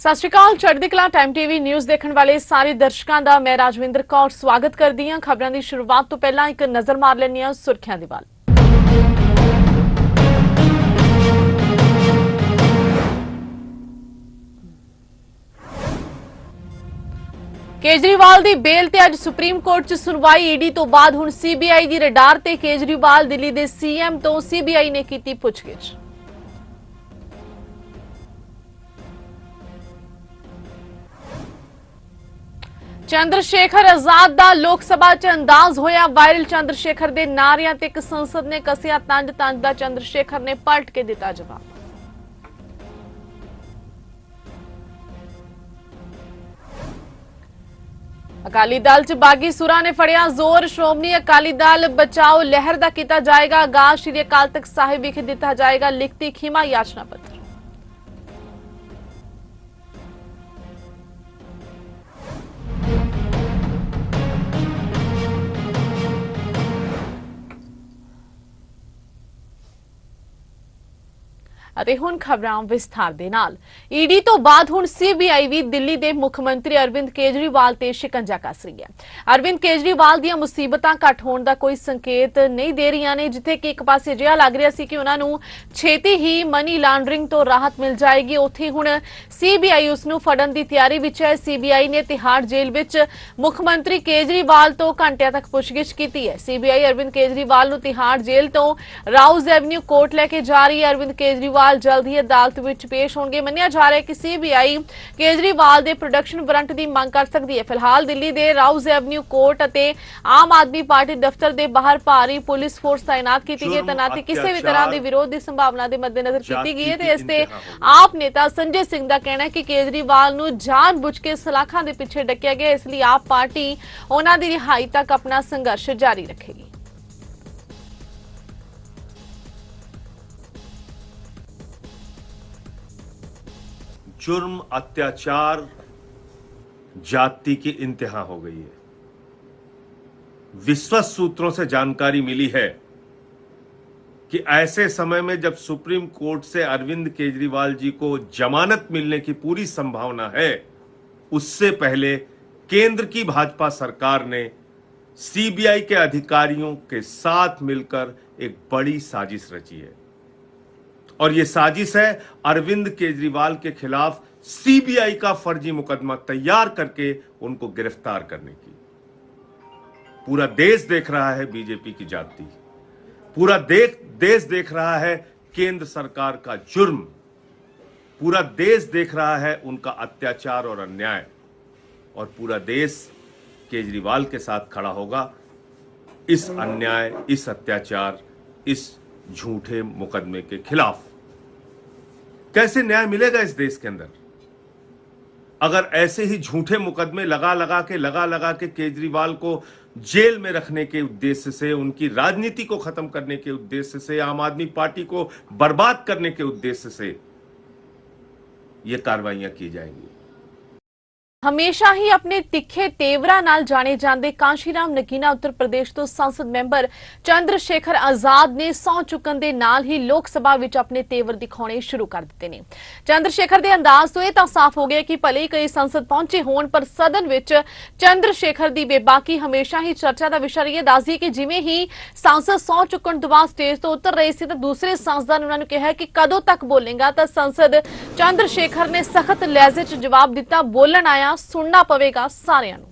ਸਤਿ ਸ਼੍ਰੀ ਅਕਾਲ, ਚੜ੍ਹਦੀ ਕਲਾ ਟਾਈਮ ਟੀਵੀ ਨਿਊਜ਼ ਦੇਖਣ ਵਾਲੇ ਸਾਰੇ ਦਰਸ਼ਕਾਂ ਦਾ ਮੈਂ ਰਾਜਵਿੰਦਰ ਕੌਰ ਸਵਾਗਤ ਕਰਦੀ ਹਾਂ। ਖਬਰਾਂ ਦੀ ਸ਼ੁਰੂਆਤ ਤੋਂ ਪਹਿਲਾਂ ਇੱਕ ਨਜ਼ਰ ਮਾਰ ਲੈਂਦੇ ਹਾਂ ਸੁਰਖੀਆਂ ਦੇ ਵੱਲ। ਕੇਜਰੀਵਾਲ ਦੀ ਬੇਲ ਤੇ ਅੱਜ ਸੁਪਰੀਮ ਕੋਰਟ 'ਚ ਸੁਣਵਾਈ, ਈਡੀ ਤੋਂ ਬਾਅਦ ਹੁਣ ਸੀਬੀਆਈ ਦੀ ਰਡਾਰ ਤੇ ਕੇਜਰੀਵਾਲ ਦਿੱਲੀ ਦੇ ਸੀਐਮ ਤੋਂ ਸੀਬੀਆਈ ਨੇ ਕੀਤੀ ਪੁੱਛਗਿੱਛ। ਚੰਦਰ ਸ਼ੇਖਰ ਆਜ਼ਾਦ ਦਾ ਲੋਕ ਸਭਾ 'ਚ ਅੰਦਾਜ਼ ਹੋਇਆ ਵਾਇਰਲ ਚੰਦਰ ਸ਼ੇਖਰ ਦੇ ਨਾਰਿਆਂ ਤੇ ਇੱਕ ਸੰਸਦ ਨੇ ਕਸਿਆ ਤੰਜ ਤੰਜ ਦਾ ਚੰਦਰ ਸ਼ੇਖਰ ਨੇ ਪਲਟ ਕੇ ਦਿੱਤਾ ਜਵਾਬ। ਅਕਾਲੀ ਦਲ 'ਚ ਬਾਗੀ ਸੁਰਾਂ ਨੇ ਫੜਿਆ ਜ਼ੋਰ, ਸ਼੍ਰੋਮਣੀ ਅਕਾਲੀ ਦਲ ਬਚਾਓ ਲਹਿਰ ਦਾ ਕੀਤਾ ਜਾਏਗਾ ਆਗਾਜ਼, ਸ਼੍ਰੀ ਅਕਾਲ ਤਖਤ ਸਾਹਿਬ ਵਿਖੇ ਦਿੱਤਾ ਜਾਏਗਾ ਲਿਖਤੀ ਖਿਮਾ ਯਾਚਨਾ ਪੱਤਰ। ਅਤੇ ਹੁਣ ਖਬਰਾਂ ਵਿਸਥਾਰ ਦੇ ਨਾਲ। ਈਡੀ ਤੋਂ ਬਾਅਦ ਹੁਣ ਸੀਬੀਆਈ ਵੀ ਦਿੱਲੀ ਦੇ ਮੁੱਖ ਮੰਤਰੀ ਅਰਵਿੰਦ ਕੇਜਰੀਵਾਲ ਤੇ ਸ਼ਿਕੰਜਾ ਕੱਸ ਰਹੀ ਹੈ। ਅਰਵਿੰਦ ਕੇਜਰੀਵਾਲ ਦੀਆਂ ਮੁਸੀਬਤਾਂ ਘੱਟ ਹੋਣ ਦਾ ਕੋਈ ਸੰਕੇਤ ਨਹੀਂ ਦੇ ਰਹੀਆਂ ਨੇ, ਜਿੱਥੇ ਕਿ ਇੱਕ ਪਾਸੇ ਅਜਿਹਾ ਲੱਗ ਰਿਹਾ ਸੀ ਕਿ ਉਹਨਾਂ ਨੂੰ ਛੇਤੀ ਹੀ ਮਨੀ ਲਾਂਡਰਿੰਗ ਤੋਂ ਰਾਹਤ ਮਿਲ ਜਾਏਗੀ। ਉੱਥੇ ਹੁਣ ਸੀਬੀਆਈ ਉਸ ਨੂੰ ਫੜਨ ਦੀ ਤਿਆਰੀ ਵਿੱਚ ਹੈ। ਸੀਬੀਆਈ ਨੇ ਤਿਹਾੜ ਜੇਲ੍ਹ ਵਿੱਚ ਮੁੱਖ ਮੰਤਰੀ ਕੇਜਰੀਵਾਲ ਤੋਂ ਘੰਟਿਆਂ ਤੱਕ ਪੁੱਛਗਿੱਛ ਕੀਤੀ ਹੈ। ਸੀਬੀਆਈ ਅਰਵਿੰਦ ਕੇਜਰੀਵਾਲ ਨੂੰ ਤਿਹਾੜ ਜੇਲ੍ਹ ਤੋਂ ਰਾਉਜ਼ ਐਵਨਿਊ ਕੋਰਟ ਲੈ ਕੇ ਜਾ ਰਹੀ ਹੈ। ਅਰਵਿੰਦ ਕੇਜਰੀਵਾਲ ਜਲਦ ਹੀ ਅਦਾਲਤ ਵਿੱਚ ਪੇਸ਼ ਹੋਣਗੇ। ਮੰਨਿਆ ਜਾ ਰਿਹਾ ਹੈ ਕਿ ਸੀਬੀਆਈ ਕੇਜਰੀਵਾਲ ਦੇ ਪ੍ਰੋਡਕਸ਼ਨ ਵਾਰੰਟ ਦੀ ਮੰਗ ਕਰ ਸਕਦੀ ਹੈ। ਫਿਲਹਾਲ ਦਿੱਲੀ ਦੇ ਰਾਉਜ਼ ਐਵਨਿਊ ਕੋਰਟ ਅਤੇ ਆਮ ਆਦਮੀ ਪਾਰਟੀ ਦਫ਼ਤਰ ਦੇ ਬਾਹਰ ਭਾਰੀ ਪੁਲਿਸ ਫੋਰਸ ਤਾਇਨਾਤ ਕੀਤੀ ਗਈ ਹੈ। ਤੈਨਾਤੀ ਕਿਸੇ ਵੀ ਤਰ੍ਹਾਂ ਦੇ ਵਿਰੋਧ ਦੀ ਸੰਭਾਵਨਾ ਦੇ ਮੱਦੇਨਜ਼ਰ ਕੀਤੀ ਗਈ ਹੈ ਤੇ ਇਸ ਤੇ ਆਪ ਨੇਤਾ ਸੰਜੇ ਸਿੰਘ ਦਾ ਕਹਿਣਾ ਹੈ ਕਿ ਕੇਜਰੀਵਾਲ ਨੂੰ ਜਾਣਬੁੱਝ ਕੇ ਸਲਾਖਾਂ ਦੇ ਪਿੱਛੇ ਡੱਕਿਆ ਗਿਆ ਇਸ ਲਈ ਆਪ ਪਾਰਟੀ ਉਹਨਾਂ ਦੀ ਰਿਹਾਈ ਤੱਕ ਆਪਣਾ ਸੰਘਰਸ਼ ਜਾਰੀ ਰੱਖੇਗੀ। जुर्म, अत्याचार जाति की इंतहा हो गई है। विश्वस्त सूत्रों से जानकारी मिली है कि ऐसे समय में जब सुप्रीम कोर्ट से अरविंद केजरीवाल जी को जमानत मिलने की पूरी संभावना है, उससे पहले केंद्र की भाजपा सरकार ने सीबीआई के अधिकारियों के साथ मिलकर एक बड़ी साजिश रची है। और ये साजिश है अरविंद केजरीवाल के खिलाफ सीबीआई का फर्जी मुकदमा तैयार करके उनको गिरफ़्तार करने की। पूरा देश देख रहा है बीजेपी की जाति। पूरा देख, देश देख रहा है केंद्र सरकार का जुर्म। पूरा देश देख रहा है उनका अत्याचार और अन्याय। और पूरा देश केजरीवाल के साथ खड़ा होगा। इस अन्याय, इस अत्याचार, इस झूठे मुकदमे के खिलाफ। कैसे न्याय मिलेगा इस देश के अंदर? अगर ऐसे ही झूठे मुकदमे लगा लगा के, लगा लगा के केजरीवाल को जेल में रखने के उद्देश्य से, उनकी राजनीति को खत्म करने के उद्देश्य से, आम आदमी पार्टी को बर्बाद करने के उद्देश्य से ये कार्रवाइयाँ की जाएँगी। ਹਮੇਸ਼ਾ ਹੀ ਆਪਣੇ ਤਿੱਖੇ ਤੇਵਰਾਂ ਨਾਲ ਜਾਣੇ ਜਾਂਦੇ ਕਾਂਸ਼ੀਰਾਮ ਨਗੀਨਾ ਉੱਤਰ ਪ੍ਰਦੇਸ਼ ਤੋਂ ਸੰਸਦ ਮੈਂਬਰ ਚੰਦਰ ਸ਼ੇਖਰ ਆਜ਼ਾਦ ਨੇ ਸਹੁੰ ਚੁੱਕਣ ਦੇ ਨਾਲ ਹੀ ਲੋਕ ਸਭਾ ਵਿੱਚ ਆਪਣੇ ਤੇਵਰ ਦਿਖਾਉਣੇ ਸ਼ੁਰੂ ਕਰ ਦਿੱਤੇ ਨੇ। ਚੰਦਰ ਸ਼ੇਖਰ ਦੇ ਅੰਦਾਜ਼ ਤੋਂ ਇਹ ਤਾਂ ਸਾਫ਼ ਹੋ ਗਿਆ ਕਿ ਭਲੇ ਹੀ ਕਈ ਸੰਸਦ ਪਹੁੰਚੇ ਹੋਣ, ਪਰ ਸਦਨ ਵਿੱਚ ਚੰਦਰ ਸ਼ੇਖਰ ਦੀ ਬੇਬਾਕੀ ਹਮੇਸ਼ਾ ਹੀ ਚਰਚਾ ਦਾ ਵਿਸ਼ਾ ਰਹੀ ਹੈ। ਦੱਸਦੀ ਕਿ ਜਿਵੇਂ ਹੀ ਸੰਸਦ ਸਹੁੰ ਚੁੱਕਣ ਤੋਂ ਬਾਅਦ ਸਟੇਜ ਤੋਂ ਉਤਰ ਰਹੇ ਸੀ, ਤਾਂ ਦੂਸਰੇ ਸੰਸਦਾਂ ਨੇ ਉਹਨਾਂ ਨੂੰ ਕਿਹਾ ਕਿ ਕਦੋਂ ਤੱਕ ਬੋਲੇਗਾ, ਤਾਂ ਸੰਸਦ ਚੰਦਰ ਸ਼ੇਖਰ ਨੇ ਸਖਤ ਲਹਿਜ਼ੇ 'ਚ ਜਵਾਬ ਦਿੱਤਾ। ਬੋਲਣ ਆਇਆ ਆ ਸੁਣਨਾ ਪਵੇਗਾ ਸਾਰਿਆਂ ਨੂੰ।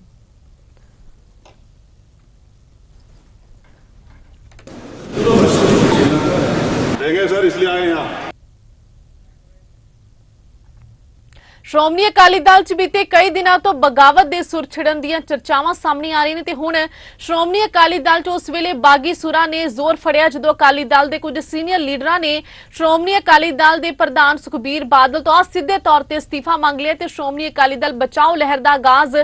ਸਰ ਇਸ ਲਈ ਆਏ ਹਾਂ। ਸ਼੍ਰੋਮਣੀ ਅਕਾਲੀ ਦਲ ਚ ਬੀਤੇ ਕਈ ਦਿਨਾਂ ਤੋਂ ਬਗਾਵਤ ਦੇ ਸੁਰ ਛਿੜਨ ਦੀਆਂ ਚਰਚਾਵਾਂ ਸਾਹਮਣੇ ਆ ਰਹੀਆਂ ਨੇ ਤੇ ਹੁਣ ਸ਼੍ਰੋਮਣੀ ਅਕਾਲੀ ਦਲ ਚ ਉਸ ਵੇਲੇ ਬਾਗੀ ਸੁਰਾਂ ਨੇ ਜ਼ੋਰ ਫੜਿਆ ਜਦੋਂ ਅਕਾਲੀ ਦਲ ਦੇ ਕੁਝ ਸੀਨੀਅਰ ਲੀਡਰਾਂ ਨੇ ਸ਼੍ਰੋਮਣੀ ਅਕਾਲੀ ਦਲ ਦੇ ਪ੍ਰਧਾਨ ਸੁਖਬੀਰ ਬਾਦਲ ਤੋਂ ਸਿੱਧੇ ਤੌਰ ਤੇ ਅਸਤੀਫਾ ਮੰਗ ਲਿਆ ਤੇ ਸ਼੍ਰੋਮਣੀ ਅਕਾਲੀ ਦਲ ਬਚਾਓ ਲਹਿਰ ਦਾ ਆਗਾਜ਼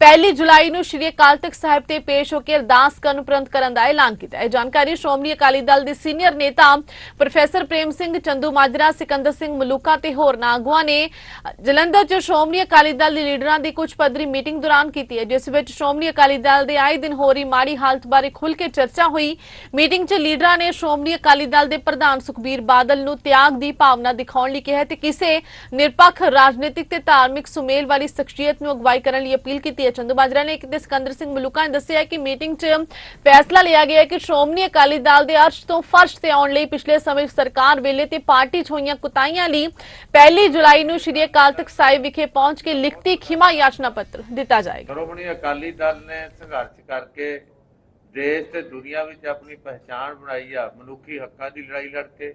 ਪਹਿਲੀ ਜੁਲਾਈ ਨੂੰ ਸ਼੍ਰੀ ਅਕਾਲ ਤਖਤ ਸਾਹਿਬ ਤੇ ਪੇਸ਼ ਹੋ ਕੇ ਅਰਦਾਸ ਕਰਨ ਉਪਰੰਤ ਕਰਨ ਦਾ ਐਲਾਨ ਕੀਤਾ। ਹੈ ਜਾਣਕਾਰੀ ਸ਼੍ਰੋਮਣੀ ਅਕਾਲੀ ਦਲ ਦੇ ਸੀਨੀਅਰ ਨੇਤਾ ਪ੍ਰੋਫੈਸਰ ਪ੍ਰੇਮ ਸਿੰਘ ਚੰਦੂ ਮਾਜਰਾ, ਸਿਕੰਦਰ ਸਿੰਘ ਮਲੂਕਾ ਤੇ ਹੋਰਨਾਂ ਆਗੂਆਂ ਨੇ ਜਲੰਧਰ ਜਲੰਧਰ 'ਚ ਸ਼੍ਰੋਮਣੀ ਅਕਾਲੀ ਦਲ ਦੇ ਲੀਡਰਾਂ ਦੀ ਕੁਝ ਪੱਧਰੀ ਮੀਟਿੰਗ ਦੌਰਾਨ ਕੀਤੀ ਹੈ, ਜਿਸ ਵਿੱਚ ਸ਼੍ਰੋਮਣੀ ਅਕਾਲੀ ਦਲ ਦੇ ਆਏ ਦਿਨ ਹੋ ਰਹੀ ਮਾੜੀ ਹਾਲਤ ਬਾਰੇ ਖੁੱਲ੍ਹ ਕੇ ਚਰਚਾ ਹੋਈ। ਮੀਟਿੰਗ 'ਚ ਲੀਡਰਾਂ ਨੇ ਸ਼੍ਰੋਮਣੀ ਅਕਾਲੀ ਦਲ ਦੇ ਪ੍ਰਧਾਨ ਸੁਖਬੀਰ ਬਾਦਲ ਨੂੰ ਤਿਆਗ ਦੀ ਭਾਵਨਾ ਦਿਖਾਉਣ ਲਈ ਕਿਹਾ ਤੇ ਕਿਸੇ ਨਿਰਪੱਖ ਰਾਜਨੀਤਿਕ ਤੇ ਧਾਰਮਿਕ ਸੁਮੇਲ ਵਾਲੀ ਸ਼ਖਸੀਅਤ ਨੂੰ ਅਗਵਾਈ ਕਰਨ ਲਈ ਅਪੀਲ ਕੀਤੀ ਹੈ। ਚੰਦੂ ਬਾਜਰਾ ਨੇ ਕਿਤੇ ਸਿਕੰਦਰ ਸਿੰਘ ਮਲੂਕਾ ਨੇ ਦੱਸਿਆ ਕਿ ਮੀਟਿੰਗ 'ਚ ਫੈਸਲਾ ਲਿਆ ਗਿਆ ਕਿ ਸ਼੍ਰੋਮਣੀ ਅਕਾਲੀ ਦਲ ਦੇ ਅਰਸ਼ ਤੋਂ ਫਰਸ਼ ਤੇ ਆਉਣ ਲਈ ਪਿਛਲੇ ਸਮੇਂ ਸਰਕਾਰ ਵੇਲੇ ਤੇ ਪਾਰਟੀ 'ਚ ਹੋਈਆਂ ਕੁਤਾਈਆਂ ਲਈ ਪਹਿਲੀ ਜੁਲਾਈ ਨੂੰ ਸ਼੍ਰੀ ਅਕਾਲ ਤਖਤ ਸਾਹਿਬ ਵਿਖੇ ਪਹੁੰਚ ਕੇ ਲਿਖਤੀ ਖਿਮਾ ਯਾਚਨਾ ਪੱਤਰ ਦਿੱਤਾ ਜਾਏਗਾ। ਸ਼੍ਰੋਮਣੀ ਅਕਾਲੀ ਦਲ ਨੇ ਸੰਘਰਸ਼ ਕਰਕੇ ਦੇਸ਼ ਤੇ ਦੁਨੀਆ ਵਿੱਚ ਆਪਣੀ ਪਹਿਚਾਣ ਬਣਾਈ ਆ, ਮਨੁੱਖੀ ਹੱਕਾਂ ਦੀ ਲੜਾਈ ਲੜ ਕੇ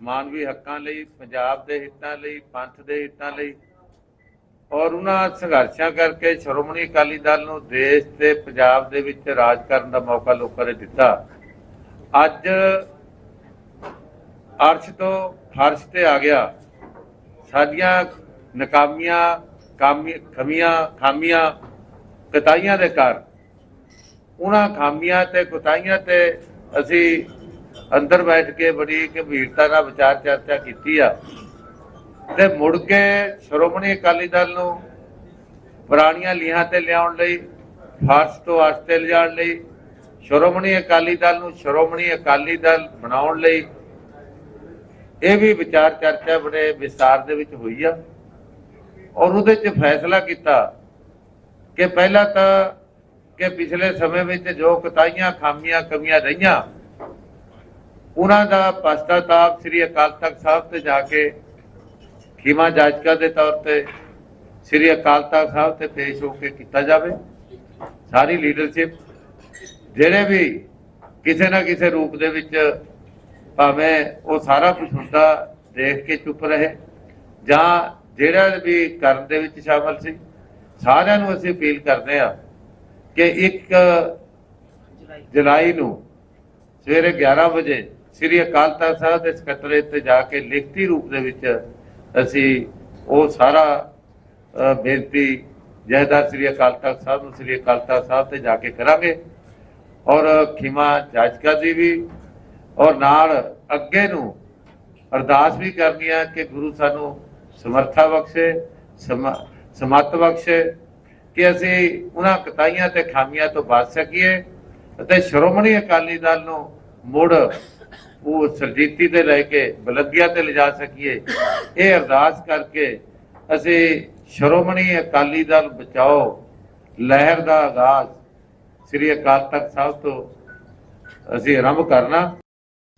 ਮਾਨਵੀ ਹੱਕਾਂ ਲਈ, ਪੰਜਾਬ ਦੇ ਹਿੱਤਾਂ ਲਈ, ਪੰਥ ਦੇ ਹਿੱਤਾਂ ਲਈ। ਔਰ ਉਹਨਾਂ ਸੰਘਰਸ਼ਾਂ ਕਰਕੇ ਸ਼੍ਰੋਮਣੀ ਅਕਾਲੀ ਦਲ ਨੂੰ ਦੇਸ਼ ਤੇ ਪੰਜਾਬ ਦੇ ਵਿੱਚ ਰਾਜ ਕਰਨ ਦਾ ਮੌਕਾ ਲੋਕਾਂ ਨੇ ਦਿੱਤਾ। ਅੱਜ ਅਰਸ਼ ਤੋਂ ਫਰਸ਼ ਤੇ ਆ ਗਿਆ। ਸਾਡੀਆਂ ਨਕਾਮੀਆਂ, ਕਾਮੀ- ਖਮੀਆਂ, ਖਾਮੀਆਂ, ਕਤਾਈਆਂ ਦੇ ਕਾਰਨ ਉਹਨਾਂ ਖਾਮੀਆਂ ਤੇ ਕੁਤਾਈਆਂ ਤੇ ਅਸੀਂ ਅੰਦਰ ਬੈਠ ਕੇ ਬੜੀ ਗੰਭੀਰਤਾ ਨਾਲ ਵਿਚਾਰ ਚਰਚਾ ਕੀਤੀ ਆ। ਤੇ ਮੁੜ ਕੇ ਸ਼੍ਰੋਮਣੀ ਅਕਾਲੀ ਦਲ ਨੂੰ ਪੁਰਾਣੀਆਂ ਲੀਹਾਂ ਤੇ ਲਿਆਉਣ ਲਈ ਫਾਰਸ ਤੋਂ ਅਰਸ਼ ਲਿਜਾਣ ਲਈ, ਸ਼੍ਰੋਮਣੀ ਅਕਾਲੀ ਦਲ ਨੂੰ ਸ਼੍ਰੋਮਣੀ ਅਕਾਲੀ ਦਲ ਬਣਾਉਣ ਲਈ ਇਹ ਵੀ ਵਿਚਾਰ ਚਰਚਾ ਬੜੇ ਵਿਸਤਾਰ ਦੇ ਵਿੱਚ ਹੋਈ ਆ। ਔਰ ਉਹਦੇ 'ਚ ਫੈਸਲਾ ਕੀਤਾ ਕਿ ਪਹਿਲਾਂ ਤਾਂ ਕਿ ਪਿਛਲੇ ਸਮੇਂ ਵਿੱਚ ਜੋ ਕਤਾਈਆਂ, ਖਾਮੀਆਂ, ਕਮੀਆਂ ਰਹੀਆਂ, ਉਹਨਾਂ ਦਾ ਪਛਤਾਤਾਪ ਸ੍ਰੀ ਅਕਾਲ ਤਖਤ ਸਾਹਿਬ ਤੇ ਜਾ ਕੇ ਖੀਮਾ ਜਾਚਕਾ ਦੇ ਤੌਰ ਤੇ ਸ੍ਰੀ ਅਕਾਲ ਤਖਤ ਸਾਹਿਬ ਤੇ ਪੇਸ਼ ਹੋ ਕੇ ਕੀਤਾ ਜਾਵੇ। ਸਾਰੀ ਲੀਡਰਸ਼ਿਪ ਜਿਹੜੇ ਵੀ ਕਿਸੇ ਨਾ ਕਿਸੇ ਰੂਪ ਦੇ ਵਿੱਚ ਭਾਵੇਂ ਉਹ ਸਾਰਾ ਕੁਝ ਹੁੰਦਾ, ਦੇਖ ਕੇ ਚੁੱਪ ਰਹੇ ਜਾਂ ਜਿਹੜਾ ਵੀ ਕਰਨ ਦੇ ਵਿੱਚ ਸ਼ਾਮਲ ਸੀ, ਸਾਰਿਆਂ ਨੂੰ ਅਸੀਂ ਅਪੀਲ ਕਰਦੇ ਆ ਕਿ ਇੱਕ ਜੁਲਾਈ ਨੂੰ ਸਵੇਰੇ 11 ਵਜੇ ਸ੍ਰੀ ਅਕਾਲ ਤਖਤ ਸਾਹਿਬ ਦੇ ਸਕੱਤਰੇਤ ਤੇ ਜਾ ਕੇ ਲਿਖਤੀ ਰੂਪ ਦੇ ਵਿੱਚ ਅਸੀਂ ਉਹ ਸਾਰਾ ਬੇਨਤੀ ਜਹਦਾਰ ਸ੍ਰੀ ਅਕਾਲ ਤਖਤ ਸਾਹਿਬ ਨੂੰ ਸ੍ਰੀ ਅਕਾਲ ਤਖਤ ਸਾਹਿਬ ਤੇ ਜਾ ਕੇ ਕਰਾਂਗੇ। ਔਰ ਖਿਮਾ ਜਾਚਕਾ ਦੀ ਵੀ, ਔਰ ਨਾਲ ਅੱਗੇ ਨੂੰ ਅਰਦਾਸ ਵੀ ਕਰਨੀ ਆ ਕਿ ਗੁਰੂ ਸਾਨੂੰ ਸਮਰਥਾ ਬਖਸ਼ੇ, ਸਮ- ਸਮੱਤ ਬਖਸ਼ੇ, ਕਿ ਅਸੀਂ ਉਹਨਾਂ ਕਤਾਈਆਂ ਤੇ ਖਾਮੀਆਂ ਤੋਂ ਬਚ ਸਕੀਏ ਅਤੇ ਸ਼੍ਰੋਮਣੀ ਅਕਾਲੀ ਦਲ ਨੂੰ ਮੁੜ ਉਹ ਸਰਜੀਤੀ ਤੇ ਲੈ ਕੇ ਬਲੰਦੀਆਂ ਤੇ ਲਿਜਾ ਸਕੀਏ। ਇਹ ਅਰਦਾਸ ਕਰਕੇ ਅਸੀਂ ਸ਼੍ਰੋਮਣੀ ਅਕਾਲੀ ਦਲ ਬਚਾਓ। ਲਹਿਰ ਦਾ ਆਗਾਜ਼ ਸ੍ਰੀ ਅਕਾਲ ਤਖਤ ਸਾਹਿਬ ਤੋਂ ਅਸੀਂ ਆਰੰਭ ਕਰਨਾ।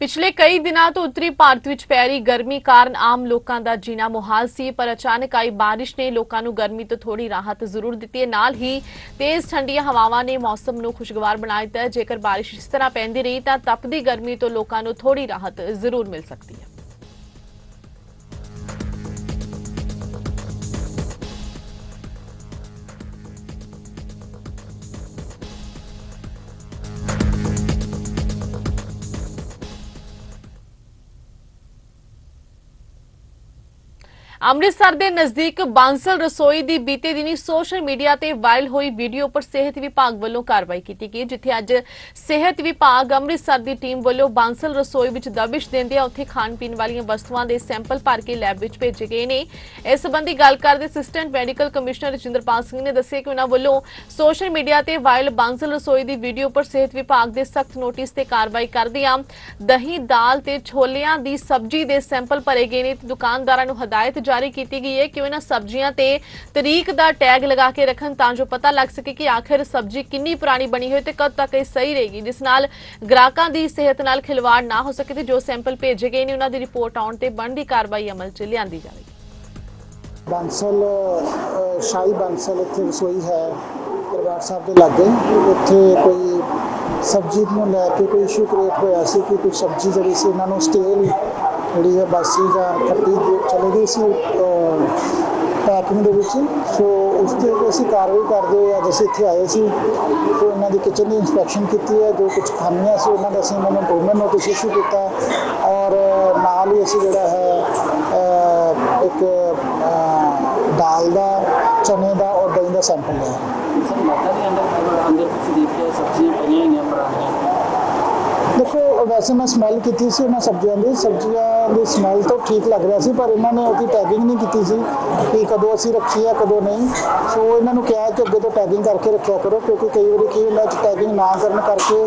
ਪਿਛਲੇ ਕਈ ਦਿਨਾਂ ਤੋਂ ਉੱਤਰੀ ਭਾਰਤ ਵਿੱਚ ਪੈ ਰਹੀ ਗਰਮੀ ਕਾਰਨ ਆਮ ਲੋਕਾਂ ਦਾ ਜੀਣਾ ਮੁਹਾਲ ਸੀ, ਪਰ ਅਚਾਨਕ ਆਈ ਬਾਰਿਸ਼ ਨੇ ਲੋਕਾਂ ਨੂੰ ਗਰਮੀ ਤੋਂ ਥੋੜੀ ਰਾਹਤ ਜ਼ਰੂਰ ਦਿੱਤੀ ਹੈ। ਨਾਲ ਹੀ ਤੇਜ਼ ਠੰਡੀਆਂ ਹਵਾਵਾਂ ਨੇ ਮੌਸਮ ਨੂੰ ਖੁਸ਼ਗਵਾਰ ਬਣਾ ਦਿੱਤਾ ਹੈ। ਜੇਕਰ ਬਾਰਿਸ਼ ਇਸ ਤਰ੍ਹਾਂ ਪੈਂਦੀ ਰਹੀ ਤਾਂ ਤਪਦੀ ਗਰਮੀ ਤੋਂ ਲੋਕਾਂ ਨੂੰ ਥੋੜੀ ਰਾਹਤ ਜ਼ਰੂਰ ਮਿਲ ਸਕਦੀ ਹੈ। ਅੰਮ੍ਰਿਤਸਰ ਦੇ ਨਜ਼ਦੀਕ ਬਾਂਸਲ ਰਸੋਈ ਦੀ ਬੀਤੇ ਦਿਨੀ ਸੋਸ਼ਲ ਮੀਡੀਆ ਤੇ ਵਾਇਰਲ ਹੋਈ ਵੀਡੀਓ ਪਰ ਸਿਹਤ ਵਿਭਾਗ ਵੱਲੋਂ ਕਾਰਵਾਈ ਕੀਤੀ ਗਈ, ਜਿੱਥੇ ਅੱਜ ਸਿਹਤ ਵਿਭਾਗ ਅੰਮ੍ਰਿਤਸਰ ਦੀ ਟੀਮ ਵੱਲੋਂ ਬਾਂਸਲ ਰਸੋਈ ਵਿੱਚ ਦਬਿਸ਼ ਦਿੰਦਿਆਂ ਉੱਥੇ ਖਾਣ ਪੀਣ ਵਾਲੀਆਂ ਵਸਤੂਆਂ ਦੇ ਸੈਂਪਲ ਭਰ ਕੇ ਲੈਬ ਵਿੱਚ ਭੇਜੇ ਗਏ ਨੇ। ਇਸ ਸੰਬੰਧੀ ਗੱਲ ਕਰਦੇ assistant medical commissioner Rajinderpal Singh ਨੇ ਦੱਸਿਆ ਕਿ ਉਹਨਾਂ ਵੱਲੋਂ ਸੋਸ਼ਲ ਮੀਡੀਆ ਤੇ ਵਾਇਰਲ ਬਾਂਸਲ ਰਸੋਈ ਦੀ ਵੀਡੀਓ ਪਰ ਸਿਹਤ ਵਿਭਾਗ ਦੇ ਸਖਤ ਨੋਟਿਸ ਤੇ ਕਾਰਵਾਈ ਕਰਦਿਆਂ ਦਹੀਂ, ਦਾਲ ਤੇ ਛੋਲਿਆਂ ਦੀ ਸਬਜ਼ੀ ਦੇ ਸੈਂਪਲ ਭਰੇ ਗਏ ਨੇ ਤੇ ਦੁਕਾਨਦਾਰਾਂ ਨੂੰ ਹਦਾਇਤ ਜਾਰੀ ਕੀਤੀ ਗਈ ਹੈ ਕਿ ਉਹ ਇਹਨਾਂ ਸਬਜ਼ੀਆਂ ਤੇ ਤਰੀਕ ਦਾ ਟੈਗ ਲਗਾ ਕੇ ਰੱਖਣ ਤਾਂ ਜੋ ਪਤਾ ਲੱਗ ਸਕੇ ਕਿ ਆਖਿਰ ਸਬਜ਼ੀ ਕਿੰਨੀ ਪੁਰਾਣੀ ਬਣੀ ਹੋਈ ਤੇ ਕਦ ਤੱਕ ਇਹ ਸਹੀ ਰਹੇਗੀ ਜਿਸ ਨਾਲ ਗ੍ਰਾਹਕਾਂ ਦੀ ਸਿਹਤ ਨਾਲ ਖਿਲਵਾੜ ਨਾ ਹੋ ਸਕੇ ਤੇ ਜੋ ਸੈਂਪਲ ਭੇਜੇ ਗਏ ਨੇ ਉਹਨਾਂ ਦੀ ਰਿਪੋਰਟ ਆਉਣ ਤੇ ਬਣਦੀ ਕਾਰਵਾਈ ਅਮਲ 'ਚ ਲਿਆਂਦੀ ਜਾਵੇਗੀ। ਬਾਂਸਲ ਅ, ਸ਼ਾਹੀ ਬਾਂਸਲ ਇੱਥੇ ਰਸੋਈ ਹੈ ਦਰਬਾਰ ਸਾਹਿਬ ਦੇ ਲਾਗੇ। ਉੱਥੇ ਕੋਈ ਸਬਜ਼ੀ ਨੂੰ ਲੈ ਕੇ ਕੋਈ ਇਸ਼ੂ ਕ੍ਰੀਏਟ ਹੋਇਆ ਸੀ ਕਿ ਕੁਝ ਸਬਜ਼ੀ ਜਿਹੜੀ ਸੀ ਇਹਨਾਂ ਨੂੰ ਸਟੇਲ ਜਿਹੜੀ ਹੈ ਬਾਸੀ ਖੱਟੀ ਜੋ ਚਲੀ ਗਈ ਸੀ ਪੈਕਿੰਗ ਦੇ ਵਿੱਚ। ਸੋ ਉਸ ਤੇ ਅਸੀਂ ਕਾਰਵਾਈ ਕਰਦੇ ਹੋਏ ਅੱਜ ਅਸੀਂ ਇੱਥੇ ਆਏ ਸੀ। ਸੋ ਇਹਨਾਂ ਦੀ ਕਿਚਨ ਦੀ ਇਨਸਪੈਕਸ਼ਨ ਕੀਤੀ ਹੈ ਜੋ ਕੁਝ ਖਾਮੀਆਂ ਸੀ ਉਹਨਾਂ ਦਾ ਅਸੀਂ ਇਹਨਾਂ ਨੂੰ ਇੰਪਰੂਵਮੈਂਟ ਨੋਟਿਸ ਇਸ਼ੂ ਕੀਤਾ। ਔਰ ਨਾਲ ਹੀ ਅਸੀਂ ਜਿਹੜਾ ਹੈ ਇੱਕ ਦਾਲ ਦਾ ਚਨੇ ਦਾ ਔਰ ਦਹੀਂ ਦਾ ਸੈਂਪਲ ਲਿਆ। ਸਰ ਮਾਤਾ ਦੇ ਅੰਦਰ ਅੰਦਰ ਤੁਸੀਂ ਦੇਖ ਰਹੇ ਸਬਜ਼ੀਆਂ ਪਈਆਂ ਹੋਈਆਂ ਪੁਰਾਣੀਆਂ? ਦੇਖੋ ਵੈਸੇ ਮੈਂ ਸਮੈਲ ਕੀਤੀ ਸੀ ਉਹਨਾਂ ਸਬਜ਼ੀਆਂ ਦੀ। ਸਬਜ਼ੀਆਂ ਤਰ੍ਹਾਂ ਦੀ ਸਮੈਲ ਤੋਂ ਠੀਕ ਲੱਗ ਰਿਹਾ ਸੀ, ਪਰ ਇਹਨਾਂ ਨੇ ਉਹਦੀ ਟੈਗਿੰਗ ਨਹੀਂ ਕੀਤੀ ਸੀ ਕਿ ਕਦੋਂ ਅਸੀਂ ਰੱਖੀ ਹੈ, ਕਦੋਂ ਨਹੀਂ। ਸੋ ਇਹਨਾਂ ਨੂੰ ਕਿਹਾ ਕਿ ਅੱਗੇ ਤੋਂ ਟੈਗਿੰਗ ਕਰਕੇ ਰੱਖਿਆ ਕਰੋ, ਕਿਉਂਕਿ ਕਈ ਵਾਰੀ ਕੀ ਹੁੰਦਾ ਟੈਗਿੰਗ ਨਾ ਕਰਨ ਕਰਕੇ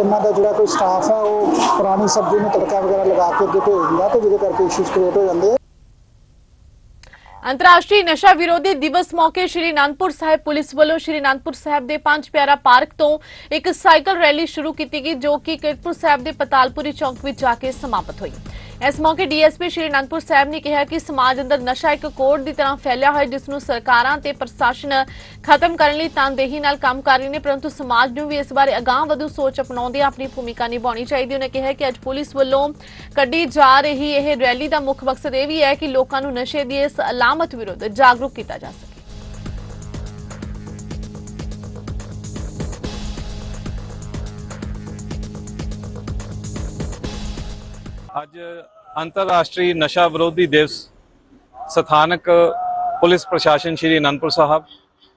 ਇਹਨਾਂ ਦਾ ਜਿਹੜਾ ਕੋਈ ਸਟਾਫ ਹੈ, ਉਹ ਪੁਰਾਣੀ ਸਬਜ਼ੀ ਨੂੰ ਤੜਕਾ ਵਗੈਰਾ ਲਗਾ ਕੇ ਅੱਗੇ ਭੇਜ ਦਿੰਦਾ ਤੇ ਜਿਹਦੇ ਕਰਕੇ ਇਸ਼ੂਜ਼ ਕ੍ਰੀਏਟ ਹੋ ਜਾਂਦੇ ਅੰਤਰਰਾਸ਼ਟਰੀ ਨਸ਼ਾ ਵਿਰੋਧੀ ਦਿਵਸ ਮੌਕੇ ਸ਼੍ਰੀ ਅਨੰਦਪੁਰ ਸਾਹਿਬ ਪੁਲਿਸ ਵੱਲੋਂ ਸ਼੍ਰੀ ਅਨੰਦਪੁਰ ਸਾਹਿਬ ਦੇ ਪੰਜ ਪਿਆਰਾ ਪਾਰਕ ਤੋਂ ਇੱਕ ਸਾਈਕਲ ਰੈਲੀ ਸ਼ੁਰੂ ਕੀਤੀ ਗਈ, ਜੋ ਕਿ ਕੀਰਤਪੁਰ ਸਾਹਿਬ ਦੇ ਪਤਾਲਪੁਰੀ ਚੌਂਕ ਵਿੱਚ ਜਾ ਕੇ ਸਮਾਪਤ ਹੋਈ। ਇਸ ਮੌਕੇ ਡੀਐਸਪੀ ਸ਼੍ਰੀ ਅਨੰਦਪੁਰ ਸਾਹਿਬ ਨੇ ਕਿਹਾ ਕਿ ਸਮਾਜ ਅੰਦਰ ਨਸ਼ਾ ਇੱਕ ਕੋਡ ਦੀ ਤਰ੍ਹਾਂ ਫੈਲਿਆ ਹੋਇਆ, ਜਿਸ ਨੂੰ ਸਰਕਾਰਾਂ ਤੇ ਪ੍ਰਸ਼ਾਸਨ ਖਤਮ ਕਰਨ ਲਈ ਤਨਦੇਹੀ ਨਾਲ ਕੰਮ ਕਰ ਰਹੇ ਨੇ, ਪਰੰਤੂ ਸਮਾਜ ਨੂੰ ਵੀ ਇਸ ਬਾਰੇ ਅਗਾਂਹ ਵਧੂ ਸੋਚ ਅਪਣਾਉਂਦੇ ਆਪਣੀ ਭੂਮਿਕਾ ਨਿਭਾਉਣੀ ਚਾਹੀਦੀ ਉਹਨੇ ਕਿਹਾ ਕਿ ਅੱਜ ਪੁਲਿਸ ਵੱਲੋਂ ਕੱਢੀ ਜਾ ਰਹੀ ਇਹ ਰੈਲੀ ਦਾ ਮੁੱਖ ਮਕਸਦ ਇਹ ਵੀ ਹੈ ਕਿ ਲੋਕਾਂ ਨੂੰ ਨਸ਼ੇ ਦੀ ਇਸ ਅਲਾਮਤ ਵਿਰੁੱਧ ਜਾਗਰੂਕ ਕੀਤਾ ਜਾ ਸਕੇ। ਅੱਜ ਅੰਤਰਰਾਸ਼ਟਰੀ ਨਸ਼ਾ ਵਿਰੋਧੀ ਦਿਵਸ ਸਥਾਨਕ ਪੁਲਿਸ ਪ੍ਰਸ਼ਾਸਨ ਸ਼੍ਰੀ ਅਨੰਦਪੁਰ ਸਾਹਿਬ,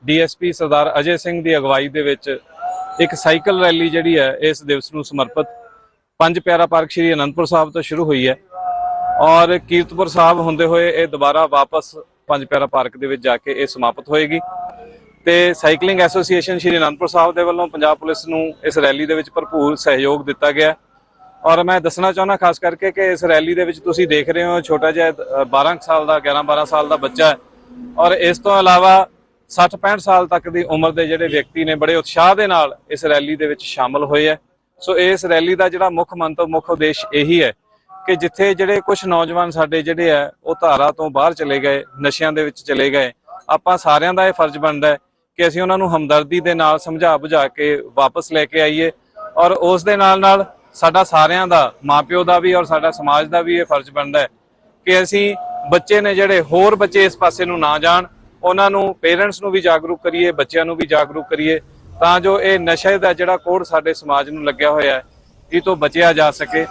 ਡੀਐਸਪੀ ਸਰਦਾਰ ਅਜੇ ਸਿੰਘ ਦੀ ਅਗਵਾਈ ਦੇ ਵਿੱਚ ਇੱਕ ਸਾਈਕਲ ਰੈਲੀ ਜਿਹੜੀ ਹੈ, ਇਸ ਦਿਵਸ ਨੂੰ ਸਮਰਪਿਤ ਪੰਜ ਪਿਆਰਾ ਪਾਰਕ ਸ਼੍ਰੀ ਅਨੰਦਪੁਰ ਸਾਹਿਬ ਤੋਂ ਸ਼ੁਰੂ ਹੋਈ ਹੈ ਔਰ ਕੀਰਤਪੁਰ ਸਾਹਿਬ ਹੁੰਦੇ ਹੋਏ ਇਹ ਦੁਬਾਰਾ ਵਾਪਸ ਪੰਜ ਪਿਆਰਾ ਪਾਰਕ ਦੇ ਵਿੱਚ ਜਾ ਕੇ ਇਹ ਸਮਾਪਤ ਹੋਏਗੀ ਤੇ ਸਾਈਕਲਿੰਗ ਐਸੋਸੀਏਸ਼ਨ ਸ਼੍ਰੀ ਅਨੰਦਪੁਰ ਸਾਹਿਬ ਦੇ ਵੱਲੋਂ ਪੰਜਾਬ ਪੁਲਿਸ ਨੂੰ ਇਸ ਰੈਲੀ ਦੇ ਵਿੱਚ ਭਰਪੂਰ ਸਹਿਯੋਗ ਦਿੱਤਾ ਗਿਆ ਔਰ ਮੈਂ ਦੱਸਣਾ ਚਾਹੁੰਦਾ ਖਾਸ ਕਰਕੇ ਕਿ ਇਸ ਰੈਲੀ ਦੇ ਵਿੱਚ ਤੁਸੀਂ ਦੇਖ ਰਹੇ ਹੋ ਛੋਟਾ ਜਿਹਾ ਅ, 12 ਕੁ ਸਾਲ ਦਾ 11 12 ਸਾਲ ਦਾ ਬੱਚਾ ਹੈ। ਔਰ ਇਸ ਤੋਂ ਇਲਾਵਾ 60 65 ਸਾਲ ਤੱਕ ਦੀ ਉਮਰ ਦੇ ਜਿਹੜੇ ਵਿਅਕਤੀ ਨੇ ਬੜੇ ਉਤਸ਼ਾਹ ਦੇ ਨਾਲ ਇਸ ਰੈਲੀ ਦੇ ਵਿੱਚ ਸ਼ਾਮਲ ਹੋਏ ਹੈ। ਸੋ ਇਸ ਰੈਲੀ ਦਾ ਜਿਹੜਾ ਮੁੱਖ ਮੰਤਵ ਮੁੱਖ ਉਦੇਸ਼ ਇਹੀ ਹੈ ਕਿ ਜਿੱਥੇ ਜਿਹੜੇ ਕੁਝ ਨੌਜਵਾਨ ਸਾਡੇ ਜਿਹੜੇ ਆ ਉਹ ਧਾਰਾ ਤੋਂ ਬਾਹਰ ਚਲੇ ਗਏ ਨਸ਼ਿਆਂ ਦੇ ਵਿੱਚ ਚਲੇ ਗਏ। ਆਪਾਂ ਸਾਰਿਆਂ ਦਾ ਇਹ ਫਰਜ਼ ਬਣਦਾ ਹੈ ਕਿ ਅਸੀਂ ਉਹਨਾਂ ਨੂੰ ਹਮਦਰਦੀ ਦੇ ਨਾਲ ਸਮਝਾ ਬੁਝਾ ਕੇ ਵਾਪਸ ਲੈ ਕੇ ਆਈਏ। ਔਰ ਉਸ ਦੇ ਨਾਲ ਨਾਲ ਸਾਡਾ ਸਾਰਿਆਂ ਦਾ, ਮਾਪਿਓ ਦਾ ਵੀ ਔਰ ਸਾਡਾ ਸਮਾਜ ਦਾ ਵੀ ਇਹ ਫਰਜ਼ ਬਣਦਾ ਹੈ ਕਿ ਅਸੀਂ ਬੱਚੇ ਨੇ ਜਿਹੜੇ ਹੋਰ ਬੱਚੇ ਇਸ ਪਾਸੇ ਨੂੰ ਨਾ ਜਾਣ, ਉਹਨਾਂ ਨੂੰ ਪੇਰੈਂਟਸ ਨੂੰ ਵੀ ਜਾਗਰੂਕ ਕਰੀਏ, ਬੱਚਿਆਂ ਨੂੰ ਵੀ ਜਾਗਰੂਕ ਕਰੀਏ, ਤਾਂ ਜੋ ਇਹ ਨਸ਼ੇ ਦਾ ਜਿਹੜਾ ਕੋੜ ਸਾਡੇ ਸਮਾਜ ਨੂੰ ਲੱਗਿਆ ਹੋਇਆ ਹੈ ਇਹ ਤੋਂ ਬਚਿਆ ਜਾ ਸਕੇ।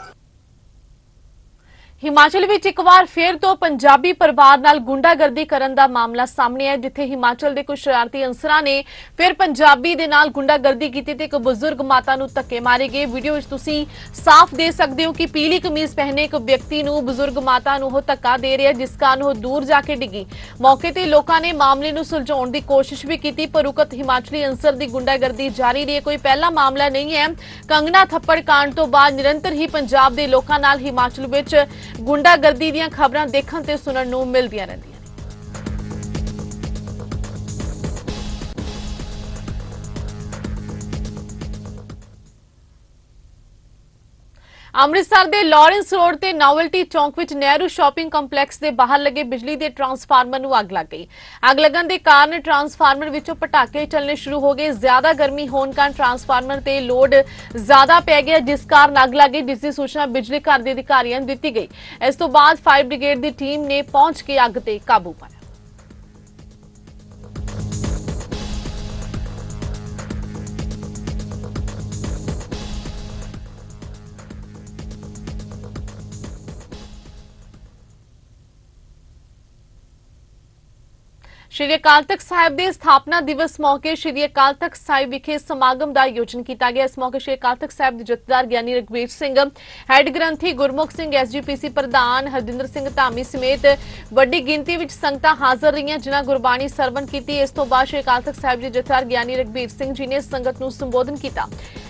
ਹਿਮਾਚਲ ਵਿੱਚ ਇੱਕ ਵਾਰ ਫੇਰ ਤੋਂ ਪੰਜਾਬੀ ਪਰਿਵਾਰ ਨਾਲ ਗੁੰਡਾਗਰਦੀ ਕਰਨ ਦਾ ਮਾਮਲਾ ਸਾਹਮਣੇ ਆਇਆ, ਜਿੱਥੇ ਹਿਮਾਚਲ ਦੇ ਕੁਝ ਸ਼ਰਾਰਤੀ ਅਨਸਰਾਂ ਨੇ ਫਿਰ ਪੰਜਾਬੀ ਦੇ ਨਾਲ ਗੁੰਡਾਗਰਦੀ ਕੀਤੀ ਤੇ ਇੱਕ ਬਜ਼ੁਰਗ ਮਾਤਾ ਨੂੰ ਧੱਕੇ ਮਾਰੇ ਗਏ। ਵੀਡੀਓ ਵਿੱਚ ਤੁਸੀਂ ਸਾਫ਼ ਦੇ ਸਕਦੇ ਹੋ ਕਿ ਪੀਲੀ ਕਮੀਜ਼ ਪਹਿਨੇ ਇੱਕ ਵਿਅਕਤੀ ਨੂੰ ਬਜ਼ੁਰਗ ਮਾਤਾ ਨੂੰ ਉਹ ਧੱਕਾ ਦੇ ਰਿਹਾ, ਜਿਸ ਕਾਰਨ ਉਹ ਦੂਰ ਜਾ ਕੇ ਡਿੱਗੀ। ਮੌਕੇ ਤੇ ਲੋਕਾਂ ਨੇ ਮਾਮਲੇ ਨੂੰ ਸੁਲਝਾਉਣ ਦੀ ਕੋਸ਼ਿਸ਼ ਵੀ ਕੀਤੀ, ਪਰ ਉਕਤ ਹਿਮਾਚਲੀ ਅਨਸਰ ਦੀ ਗੁੰਡਾਗਰਦੀ ਜਾਰੀ ਰਹੀ ਹੈ। ਕੋਈ ਪਹਿਲਾ ਮਾਮਲਾ ਨਹੀਂ ਹੈ। ਕੰਗਨਾ ਥੱਪੜ ਕਾਂਡ ਤੋਂ ਬਾਅਦ ਨਿਰੰਤਰ ਹੀ ਪੰਜਾਬ ਦੇ ਲੋਕਾਂ ਨਾਲ ਹਿਮਾਚਲ ਵਿੱਚ ਗੁੰਡਾਗਰਦੀ ਦੀਆਂ ਖਬਰਾਂ ਦੇਖਣ ਤੇ ਸੁਣਨ ਨੂੰ ਮਿਲਦੀਆਂ ਰਹਿੰਦੀਆਂ। ਅੰਮ੍ਰਿਤਸਰ ਦੇ ਲਾਰੈਂਸ ਰੋਡ ਤੇ ਨੋਵਲਟੀ ਚੌਂਕ ਵਿੱਚ ਨਹਿਰੂ ਸ਼ਾਪਿੰਗ ਕੰਪਲੈਕਸ ਦੇ ਬਾਹਰ ਲੱਗੇ ਬਿਜਲੀ ਦੇ ਟਰਾਂਸਫਾਰਮਰ ਨੂੰ ਅੱਗ ਲੱਗ ਗਈ। ਅੱਗ ਲੱਗਣ ਦੇ ਕਾਰਨ ਟਰਾਂਸਫਾਰਮਰ ਵਿੱਚੋਂ ਪਟਾਕੇ ਚੱਲਣੇ ਸ਼ੁਰੂ ਹੋ ਗਏ। ਜ਼ਿਆਦਾ ਗਰਮੀ ਹੋਣ ਕਾਰਨ ਟਰਾਂਸਫਾਰਮਰ ਤੇ ਲੋਡ ਜ਼ਿਆਦਾ ਪੈ ਗਿਆ, ਜਿਸ ਕਾਰਨ ਅੱਗ ਲੱਗ ਗਈ, ਜਿਸ ਦੀ ਸੂਚਨਾ ਬਿਜਲੀ ਘਰ ਦੇ ਅਧਿਕਾਰੀਆਂ ਨੂੰ ਦਿੱਤੀ ਗਈ। ਇਸ ਤੋਂ ਬਾਅਦ ਫਾਇਰ ਬ੍ਰਿਗੇਡ ਦੀ ਟੀਮ ਨੇ ਪਹੁੰਚ ਕੇ ਅੱਗ ਤੇ ਕਾਬੂ ਪਾਇਆ। ਸ਼੍ਰੀ ਅਕਾਲ ਤਖਤ ਸਾਹਿਬ ਦੇ ਸਥਾਪਨਾ ਦਿਵਸ ਮੌਕੇ ਸ਼੍ਰੀ ਅਕਾਲ ਤਖਤ ਸਾਹਿਬ ਵਿਖੇ ਸਮਾਗਮ ਦਾ ਆਯੋਜਨ ਕੀਤਾ ਗਿਆ। ਇਸ ਮੌਕੇ ਸ਼੍ਰੀ ਅਕਾਲ ਤਖਤ ਸਾਹਿਬ ਦੇ ਜਥੇਦਾਰ ਗਿਆਨੀ ਰਗਵੀਰ ਸਿੰਘ, ਹੈੱਡ ਗ੍ਰੰਥੀ ਗੁਰਮੁਖ ਸਿੰਘ, ਐਸਜੀਪੀਸੀ ਪ੍ਰਧਾਨ ਹਰਜਿੰਦਰ ਸਿੰਘ ਧਾਮੀ ਸਮੇਤ ਵੱਡੀ ਗਿਣਤੀ ਵਿੱਚ ਸੰਗਤਾਂ ਹਾਜ਼ਰ ਰਹੀਆਂ, ਜਿਨ੍ਹਾਂ ਗੁਰਬਾਣੀ ਸਰਵਨ ਕੀਤੀ। ਇਸ ਤੋਂ ਬਾਅਦ ਸ਼੍ਰੀ ਅਕਾਲ ਤਖਤ ਸਾਹਿਬ ਦੇ ਜਥੇਦਾਰ ਗਿਆਨੀ ਰਗਵੀਰ ਸਿੰਘ ਜੀ ਨੇ ਸੰਗਤ ਨੂੰ ਸੰਬੋਧਨ ਕੀਤਾ।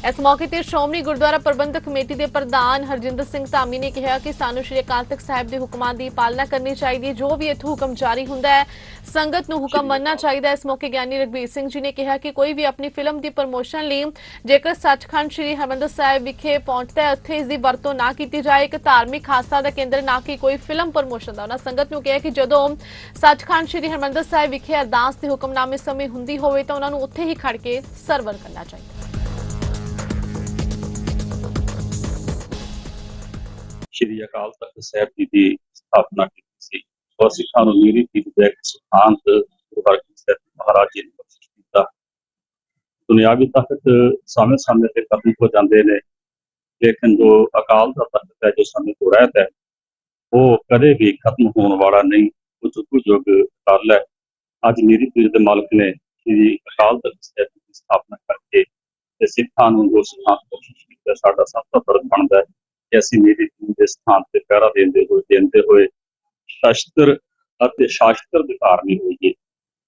ਇਸ ਮੌਕੇ ਤੇ ਸ਼੍ਰੋਮਣੀ ਗੁਰਦੁਆਰਾ ਪ੍ਰਬੰਧਕ ਕਮੇਟੀ ਦੇ ਪ੍ਰਧਾਨ ਹਰਜਿੰਦਰ ਸਿੰਘ ਧਾਮੀ ਨੇ ਕਿਹਾ ਕਿ ਸਾਨੂੰ ਸ਼੍ਰੀ ਅਕਾਲ ਤਖਤ ਸਾਹਿਬ ਦੇ ਹੁਕਮਾਂ ਦੀ ਪਾਲਣਾ ਕਰਨੀ ਚਾਹੀਦੀ ਹੈ। ਜੋ ਵੀ ਇੱਥੋਂ ਹੁਕਮ ਜਾਰੀ ਹੁੰਦਾ ਹੈ, ਸੰਗਤ ਨੂੰ ਹੁਕਮ ਮੰਨਣਾ ਚਾਹੀਦਾ ਹੈ। ਇਸ ਮੌਕੇ ਗਿਆਨੀ ਰਗਵੀਰ ਸਿੰਘ ਜੀ ਨੇ ਕਿਹਾ ਕਿ ਕੋਈ ਵੀ ਆਪਣੀ ਫਿਲਮ ਦੀ ਪ੍ਰਮੋਸ਼ਨ ਲਈ ਜੇਕਰ ਸੱਚਖੰਡ ਸ੍ਰੀ ਹਰਿਮੰਦਰ ਸਾਹਿਬ ਵਿਖੇ ਪਹੁੰਚਦਾ ਹੈ, ਉੱਥੇ ਇਸ ਦੀ ਵਰਤੋਂ ਨਾ ਕੀਤੀ ਜਾਏ। ਇੱਕ ਧਾਰਮਿਕ ਖਾਸਤਾ ਦਾ ਕੇਂਦਰ ਨਾ ਕਿ ਕੋਈ ਫਿਲਮ ਪ੍ਰਮੋਸ਼ਨ ਦਾ। ਉਹਨਾਂ ਸੰਗਤ ਨੂੰ ਕਿਹਾ ਕਿ ਜਦੋਂ ਸੱਚਖੰਡ ਸ੍ਰੀ ਹਰਿਮੰਦਰ ਸਾਹਿਬ ਵਿਖੇ ਅਰਦਾਸ ਦੇ ਹੁਕਮਨਾਮੇ ਸਮੇਂ ਹੁੰਦੀ ਹੋਵੇ ਤਾਂ ਉਹਨਾਂ ਨੂੰ ਉੱਥੇ ਹੀ ਖੜ ਕੇ ਸਰਵਨ ਕਰਨਾ ਚਾਹੀਦਾ ਸ਼੍ਰੀ ਅਕਾਲ ਤਖਤ ਸਾਹਿਬ ਜੀ ਦੀ ਸਥਾਪਨਾ ਕੀਤੀ ਸੀ। ਔਰ ਸਿੱਖਾਂ ਨੂੰ ਨੀਰੀ ਪੀਰ ਦਾ ਇੱਕ ਸਿਧਾਂਤ ਗੁਰੂ ਸਾਹਿਬ ਮਹਾਰਾਜ ਜੀ ਨੇ ਬਖਸ਼ਿਸ਼ ਕੀਤਾ। ਦੁਨਿਆਵੀ ਤਖਤ ਸਮੇਂ ਸਮੇਂ ਤੇ ਖਤਮ ਹੋ ਜਾਂਦੇ ਨੇ। ਲੇਕਿਨ ਜੋ ਅਕਾਲ ਦਾ ਤਖਤ ਹੈ, ਜੋ ਸਮੇਂ ਤੋਂ ਰਹਿਤ ਹੈ, ਉਹ ਕਦੇ ਵੀ ਖਤਮ ਹੋਣ ਵਾਲਾ ਨਹੀਂ। ਉਹ ਜੁਗ ਜੁਗ ਅਕਾਲ ਹੈ। ਅੱਜ ਨੀਰੀ ਪੀਰ ਦੇ ਮਾਲਕ ਨੇ ਸ਼੍ਰੀ ਅਕਾਲ ਤਖਤ ਸਾਹਿਬ ਜੀ ਦੀ ਸਥਾਪਨਾ ਕਰਕੇ ਤੇ ਸਿੱਖਾਂ ਨੂੰ ਜੋ ਸਿਧਾਂਤ ਬਖਸ਼ਿਸ਼ ਕੀਤਾ, ਸਾਡਾ ਸਭ ਤੋਂ ਫਰਜ਼ ਬਣਦਾ ਹੈ। ਕਿ ਅਸੀਂ ਮੇਰੀ ਟੀਮ ਦੇ ਸਥਾਨ ਤੇ ਪਹਿਰਾ ਦਿੰਦੇ ਹੋਏ ਦਿੰਦੇ ਹੋਏ ਸ਼ਸਤਰ ਅਤੇ ਸ਼ਾਸਤਰ ਦੇ ਧਾਰਨੀ ਹੋਈਏ।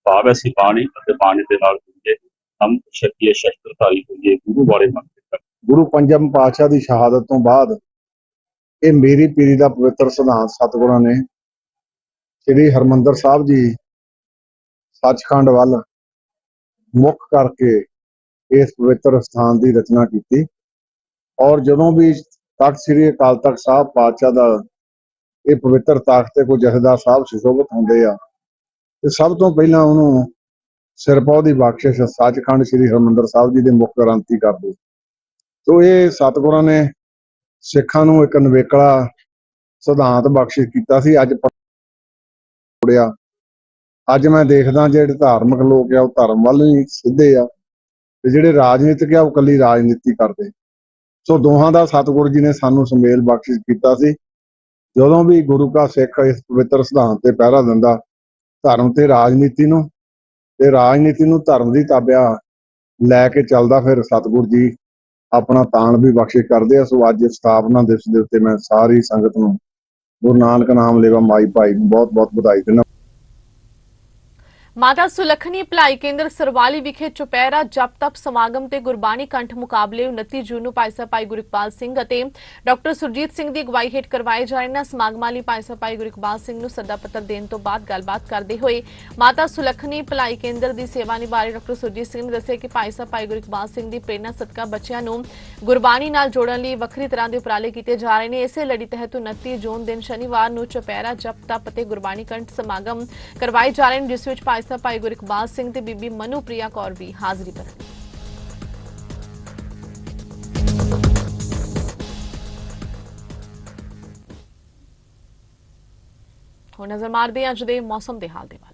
ਭਾਵ ਅਸੀਂ ਬਾਣੀ ਅਤੇ ਬਾਣੀ ਦੇ ਨਾਲ ਜੁੜੀਏ। ਹਮ ਸ਼ਕੀਏ ਸ਼ਸਤਰਧਾਰੀ ਹੋਈਏ, ਗੁਰੂ ਵਾਲੇ ਮਨ ਦੇ ਗੁਰੂ ਪੰਜਮ ਪਾਤਸ਼ਾਹ ਦੀ ਸ਼ਹਾਦਤ ਤੋਂ ਬਾਅਦ ਇਹ ਮੇਰੀ ਪੀਰੀ ਦਾ ਪਵਿੱਤਰ ਸਿਧਾਂਤ ਸਤਿਗੁਰਾਂ ਨੇ ਸ੍ਰੀ ਹਰਮੰਦਰ ਸਾਹਿਬ ਜੀ ਸੱਚਖੰਡ ਵੱਲ ਮੁੱਖ ਕਰਕੇ ਇਸ ਪਵਿੱਤਰ ਸਥਾਨ ਦੀ ਰਚਨਾ ਕੀਤੀ। ਔਰ ਜਦੋਂ ਵੀ ਤਖਤ ਸ੍ਰੀ ਅਕਾਲ ਤਖਤ ਸਾਹਿਬ ਪਾਤਸ਼ਾਹ ਦਾ ਇਹ ਪਵਿੱਤਰ ਤਖਤ ਤੇ ਕੋਈ ਜਥੇਦਾਰ ਸਾਹਿਬ ਸੁਸ਼ੋਭਿਤ ਹੁੰਦੇ ਆ। ਤੇ ਸਭ ਤੋਂ ਪਹਿਲਾਂ ਉਹਨੂੰ ਸਿਰਪਾਉ ਦੀ ਬਖਸ਼ਿਸ਼ ਸੱਚਖੰਡ ਸ੍ਰੀ ਹਰਮੰਦਰ ਸਾਹਿਬ ਜੀ ਦੇ ਮੁੱਖ ਗ੍ਰੰਥੀ ਕਰਦੇ। ਸੋ ਇਹ ਸਤਿਗੁਰਾਂ ਨੇ ਸਿੱਖਾਂ ਨੂੰ ਇੱਕ ਨਵੇਕਲਾ ਸਿਧਾਂਤ ਬਖਸ਼ਿਸ਼ ਕੀਤਾ ਸੀ। ਅੱਜ ਪੜਿਆ ਅੱਜ ਮੈਂ ਦੇਖਦਾ ਜਿਹੜੇ ਧਾਰਮਿਕ ਲੋਕ ਆ ਉਹ ਧਰਮ ਵੱਲ ਹੀ ਸਿੱਧੇ ਆ ਤੇ ਜਿਹੜੇ ਰਾਜਨੀਤਿਕ ਆ ਉਹ ਕੱਲੀ ਰਾਜਨੀਤੀ ਕਰਦੇ। ਸੋ ਦੋਹਾਂ ਦਾ ਸਤਿਗੁਰੂ ਜੀ ਨੇ ਸਾਨੂੰ ਸੁਮੇਲ ਬਖਸ਼ਿਸ਼ ਕੀਤਾ ਸੀ। ਜਦੋਂ ਵੀ ਗੁਰੂ ਕਾ ਸਿੱਖ ਇਸ ਪਵਿੱਤਰ ਸਿਧਾਂਤ ਤੇ ਪਹਿਰਾ ਦਿੰਦਾ, ਧਰਮ ਤੇ ਰਾਜਨੀਤੀ ਨੂੰ, ਤੇ ਰਾਜਨੀਤੀ ਨੂੰ ਧਰਮ ਦੀ ਤਾਬਿਆ ਲੈ ਕੇ ਚੱਲਦਾ ਫਿਰ ਸਤਿਗੁਰੂ ਜੀ ਆਪਣਾ ਤਾਣ ਵੀ ਬਖਸ਼ਿਸ਼ ਕਰਦੇ ਆ। ਸੋ ਅੱਜ ਸਥਾਪਨਾ ਦਿਵਸ ਦੇ ਉੱਤੇ ਮੈਂ ਸਾਰੀ ਸੰਗਤ ਨੂੰ ਗੁਰੂ ਨਾਨਕ ਨਾਮ ਲੇਵਾ ਮਾਈ ਭਾਈ ਨੂੰ ਬਹੁਤ ਬਹੁਤ ਵਧਾਈ ਦਿੰਦਾ। ਮਾਤਾ ਸੁਲੱਖਣੀ ਭਲਾਈ ਕੇਂਦਰ ਸਰਵਾਲੀ ਵਿਖੇ ਚੁਪਹਿਰਾ ਜਪ ਤਪ ਸਮਾਗਮ ਤੇ ਗੁਰਬਾਣੀ ਕੰਠ ਮੁਕਾਬਲੇ 29 ਜੂਨ ਨੂੰ ਭਾਈ ਸਾਹਿਬ ਭਾਈ ਗੁਰਇਕਬਾਲ ਸਿੰਘ ਅਤੇ ਡਾਕਟਰ ਸੁਰਜੀਤ ਸਿੰਘ ਦੀ ਅਗਵਾਈ ਹੇਠ ਕਰਵਾਏ ਜਾ ਰਹੇ ਨੇ ਸਮਾਗਮਾਂ ਲਈ ਭਾਈ ਸਾਹਿਬ ਭਾਈ ਗੁਰਇਕਬਾਲ ਸਿੰਘ ਨੂੰ ਸੱਦਾ ਪੱਤਰ ਦੇਣ ਤੋਂ ਬਾਅਦ ਗੱਲਬਾਤ ਕਰਦੇ ਹੋਏ ਮਾਤਾ ਸੁਲੱਖਣੀ ਭਲਾਈ ਕੇਂਦਰ ਦੀ ਸੇਵਾ ਨਿਭਾ ਡਾਕਟਰ ਸੁਰਜੀਤ ਸਿੰਘ ਨੇ ਦੱਸਿਆ ਕਿ ਭਾਈ ਸਾਹਿਬ ਭਾਈ ਗੁਰਇਕਬਾਲ ਸਿੰਘ ਦੀ ਪ੍ਰੇਰਣਾ ਸਦਕਾ ਬੱਚਿਆਂ ਨੂੰ ਗੁਰਬਾਣੀ ਨਾਲ ਜੋੜਨ ਲਈ ਵੱਖਰੀ ਤਰ੍ਹਾਂ ਦੇ ਉਪਰਾਲੇ ਕੀਤੇ ਜਾ ਰਹੇ ਨੇ। ਇਸੇ ਲੜੀ ਤਹਿਤ 29 ਜੂਨ ਦਿਨ ਸ਼ਨੀਵਾਰ ਨੂੰ ਚੁਪਹਿਰਾ ਜਪ ਤਪ ਤੇ ਗੁਰਬਾਣੀ ਕੰਠ ਸਮਾਗਮ ਕਰਵਾਏ ਜਾ ਰਹੇ ਨੇ, ਜਿਸ ਵਿੱਚ ਭਾਈ ਸਾਹਿਬ ਭਾਈ ਗੁਰਇਕਬਾਲ ਸਿੰਘ ਤੇ ਬੀਬੀ ਮਨੂ ਪ੍ਰਿਆ ਕੌਰ ਵੀ ਹਾਜ਼ਰੀ ਭਰਨ ਹੁਣ ਨਜ਼ਰ ਮਾਰਦੇ ਹਾਂ ਅੱਜ ਦੇ ਮੌਸਮ ਦੇ ਹਾਲ ਦੇ ਵੱਲ